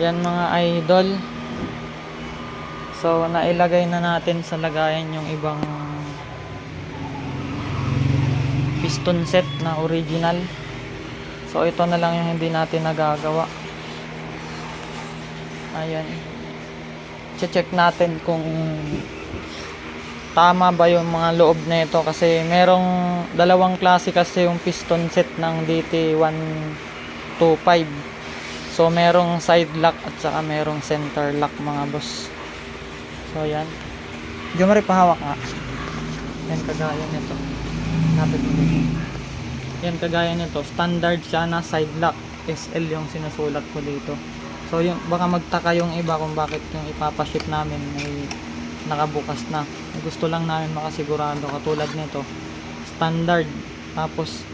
Yan mga idol. So, nailagay na natin sa lagayan yung ibang piston set na original. So, ito na lang yung hindi natin nagagawa. Ayan. Che-check natin kung tama ba yung mga loob na ito kasi merong dalawang klase kasi yung piston set ng DT125 so merong side lock at saka merong center lock mga boss. So yan. Diyo mo rin pahawak nga yan kagaya nito. Napit mo dito yan kagaya nito. Standard siya na side lock. SL yung sinusulat ko dito. So yung baka magtaka yung iba kung bakit yung ipapaship namin may nakabukas na. Gusto lang namin makasigurado katulad nito. Standard. Tapos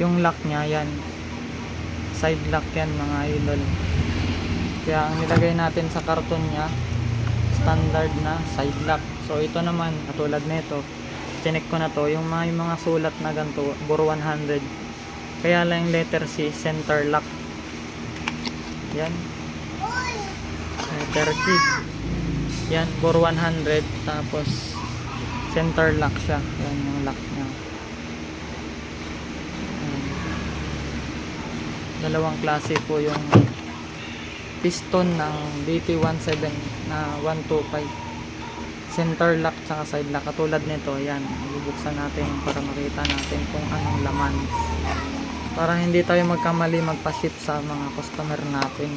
yung lock niya yan side lock yan mga idol. Kaya ang nilagay natin sa karton niya standard na side lock so ito naman katulad nito chinek ko na to yung yung mga sulat na ganito buro 100 kaya lang yung letter C center lock. Yan. Letter C yan, for 100 tapos center lock siya. Yan yung lock niya. Dalawang klase po yung piston ng DT17 na 125. Center lock tsaka side lock. Katulad nito, yan. Bubuksan natin para makita natin kung anong laman. Para hindi tayo magkamali magpa-ship sa mga customer natin.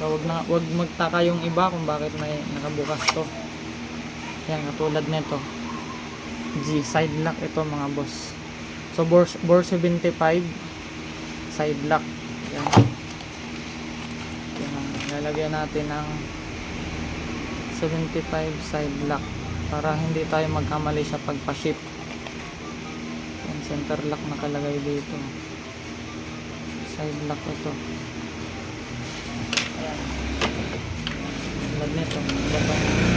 So wag na wag magtaka yung iba kung bakit may nakabukas to. Yan katulad nito. G side lock ito mga boss. So bore, bore 75 side lock. Yan. Yan. Lalagyan natin ng 75 side lock para hindi tayo magkamali sa pagpa-ship. Yan center lock nakalagay dito. Side lock ito. Ayan. Tulad nito. Batong.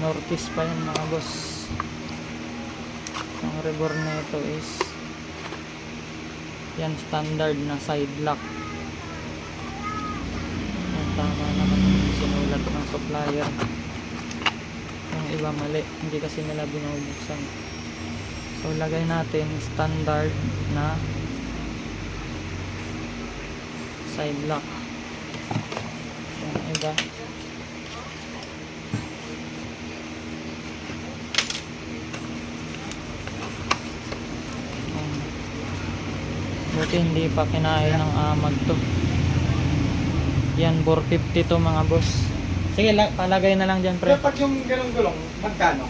Nortis pa yan mga boss. Ang rebor nito is yan standard na side lock. Yan tama naman yung sinulat ng supplier. Yung iba mali. Hindi kasi nila binubuksan. So lagay natin standard na side lock. Yung iba. Buti hindi pa kinain ng amag to. Yan, 450 to mga boss. Sige, la- palagay na lang dyan, pre. Pag yung ganong gulong, magkano?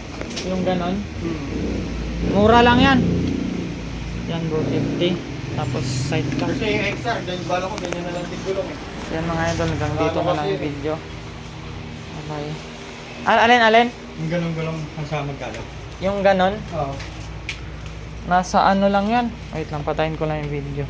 Yung ganon. Hmm. Mura lang yan. Yan, 450. Tapos side lock. Kasi yung XR, dahil bala ko, ganyan na lang din gulong eh. Yan mga idol, hanggang dito na lang yung video. Okay. Al alin, alin? Yung ganong gulong, ang sa magkano? Yung ganon, Oo. Nasa ano lang yan. Wait lang, patayin ko lang yung video.